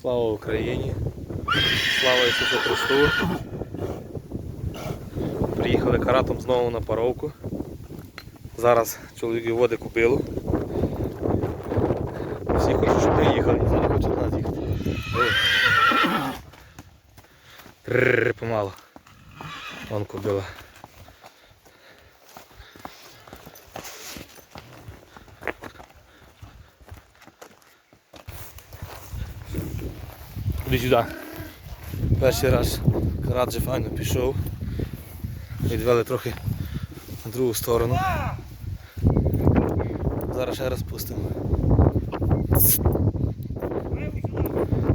Слава Україні! Слава Ісусу Христу! Приїхали каратом знову на паровку. Зараз чоловік водить купилу. Всі хочуть, щоб ми їхали, не хоче нас їхати. Помало. Вон кобила. Іди сюди. Перший раз карат файно пішов. Відвели трохи на другу сторону. Зараз ще раз пустимо.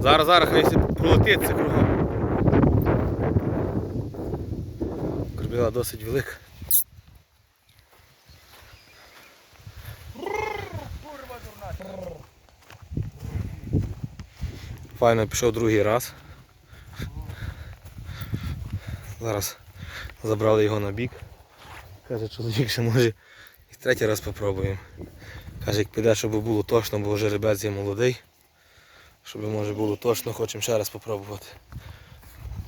Зараз, зараз, хай все пролетиться кругом. Корбіла досить велика. Файно пішов другий раз. Зараз забрали його на бік. Каже, чоловік ще може і третій раз попробуємо. Каже, як піде, щоб було точно, бо жеребець є молодий. Щоб може було точно, хочемо ще раз попробувати.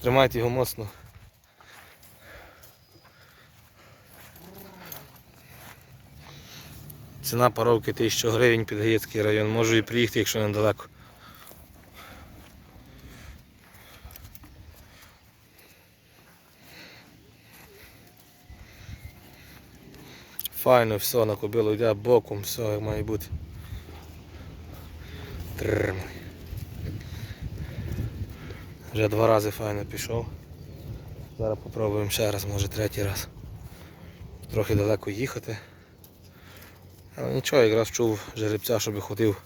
Тримайте його моцно. Ціна паровки 1000 гривень під Гаєцький район. Можу і приїхати, якщо недалеко. Файно, все, на йде боком, все як має бути. Тримай. Вже два рази файно пішов. Зараз попробуємо ще раз, може третій раз. Трохи далеко їхати. Але нічого, якраз чув жеребця, щоб ходив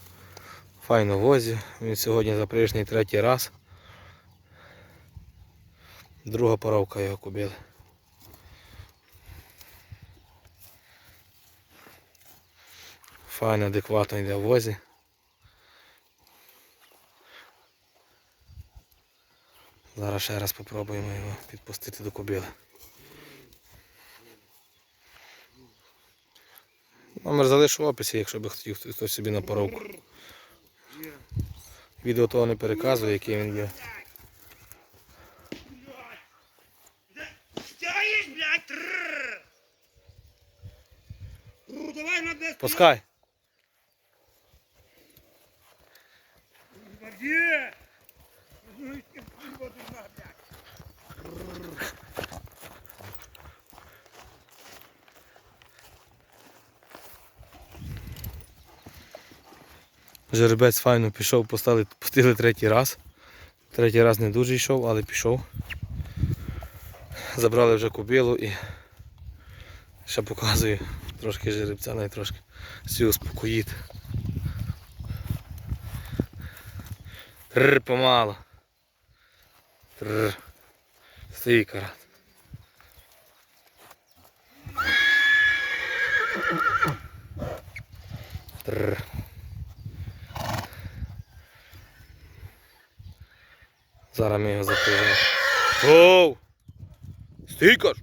файно в возі. Він сьогодні запришний третій раз. Друга поровка його кобили. Файно, адекватно йде в возі. Зараз ще раз спробуємо його підпустити до кобили. Номер залишу в описі, якщо би хотів хтось собі на поровку. Відео того не переказує, який він є. Пускай. Где? Ну, и ты, курва, дурна, блядь. Жеребець файно пішов, поставили, пустили третій раз. Третій раз не дуже йшов, але пішов. Забрали вже кобилу і ще показую трошки жеребця, навіть трошки всі успокоїти. Тррр, помало. Тррр. Стій карат. Тррр. Зараз ми його запряжемо. Оу! Стій, кажу!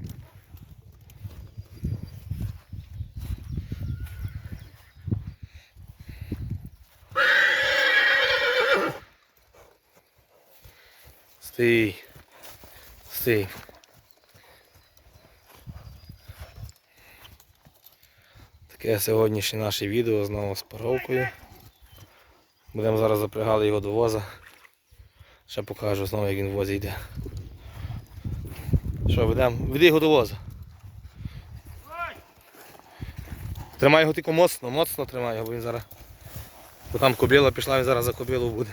Стій. Стій. Таке сьогоднішнє наше відео знову з паровкою. Будемо зараз запрягали його до воза. Ще покажу знову, як він в возі йде. Що, ведемо? Веди його до воза. Тримай його тільки моцно, моцно тримай його, бо він зараз. Бо там кобила пішла, він зараз за кобилу буде.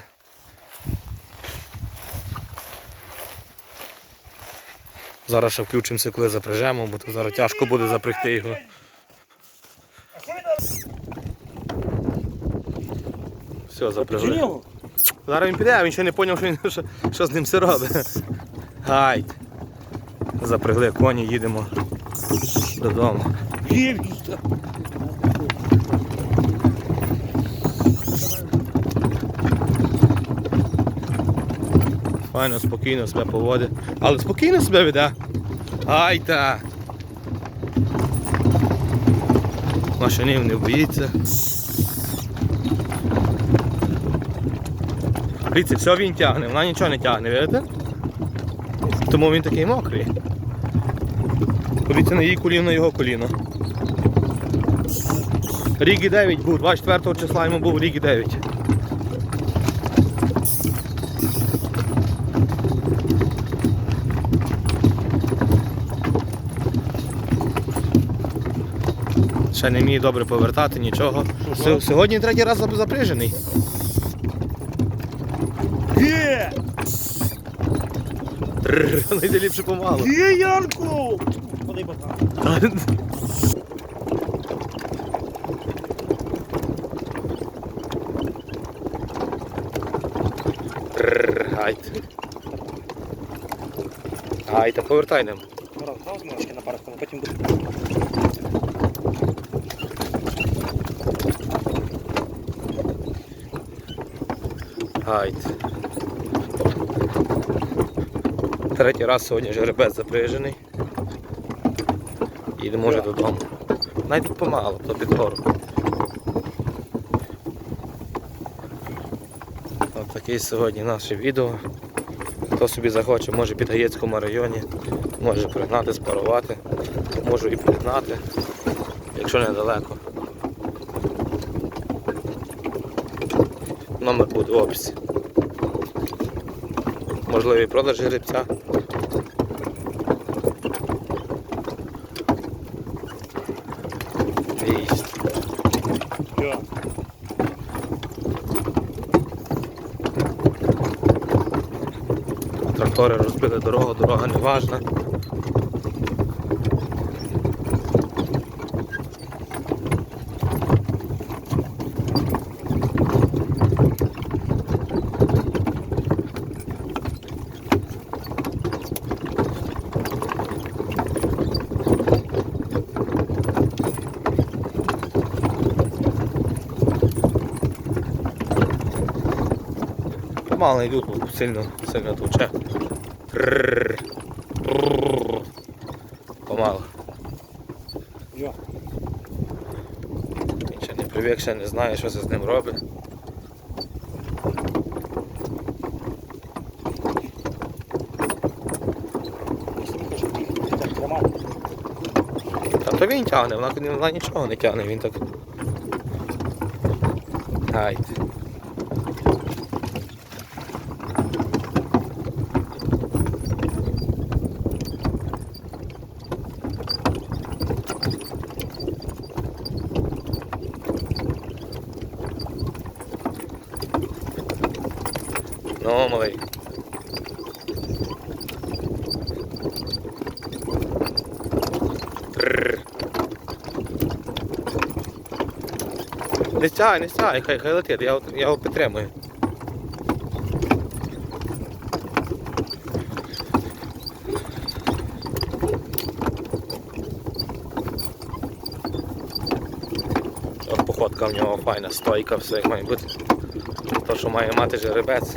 Зараз ще включимося, коли запряжемо, бо то зараз тяжко буде запрягти його. Все, запрягли. Зараз він піде, а він ще не зрозумів, що, він- що, що з ним все робить. Гайд. Запрягли коні, їдемо додому. Файно, спокійно себе поводить. Але спокійно себе веде. Ай та. Машинів не боїться. Дивіться, все він тягне, вона нічого не тягне, видите? Тому він такий мокрий. Подивіться на її коліно, його коліно. Рігі 9 був, 24 числа йому був Рігі 9. Ще не вміє добре повертати, нічого. С- Сьогодні третій раз запряжений. Є! Ну йде ліпше помалу. Є, Янку! Ходи. Трррр, Гайд. Гайда, повертай нам. Знову зморочки на хвилин, потім буде. Гайд. Третій раз сьогодні жеребець запряжений. Їдемо вже додому. Навіть помало, то під гору. Ось таке сьогодні наше відео. Хто собі захоче, може під Гаєцькому районі, може пригнати, спарувати, можу і пригнати, якщо недалеко. Номер буде в описі. Можливий продаж жеребця. Виїзд. Трактори розбили дорогу, дорога не важна. Помало йдуть, сильно, сильно туче. Помало. Ще не привик, ще не знає, що це з ним робить. Та то він тягне, вона, вона нічого не тягне, він так. Гайд. Ну, малий. Не стягай, не стягай, хай, хай летить, я, я його підтримую. Походка в нього файна, стойка, все як має бути. То, що має мати жеребець.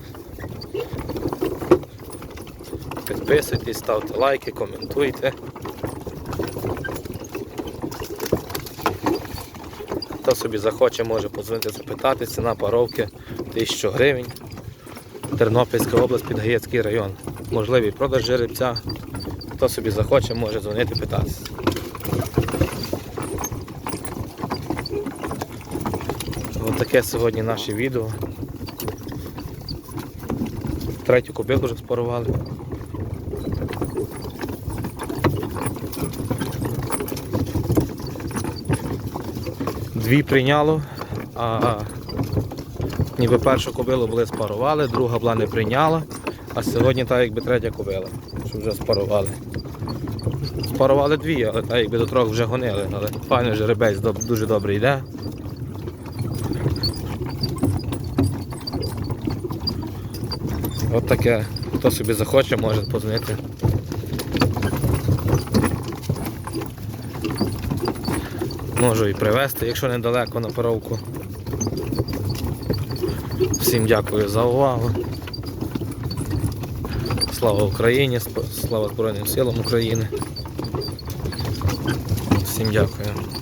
Підписуйтесь, ставте лайки, коментуйте. Хто собі захоче, може подзвонити запитати. Ціна паровки 1000 гривень. Тернопільська область, Підгаєцький район. Можливий продаж жеребця. Хто собі захоче, може дзвонити питатися. Ось таке сьогодні наше відео. Третю кобилу вже спарували. Дві прийняло, а ніби першу кобилу були спарували, друга була не прийняла, а сьогодні так якби третя кобила, що вже спарували. Спарували дві, але так якби до трьох вже гонили, але файний жеребець дуже добре йде. От таке, хто собі захоче, може подзвонити. Можу і привезти, якщо недалеко на паровку. Всім дякую за увагу. Слава Україні, слава Збройним силам України. Всім дякую.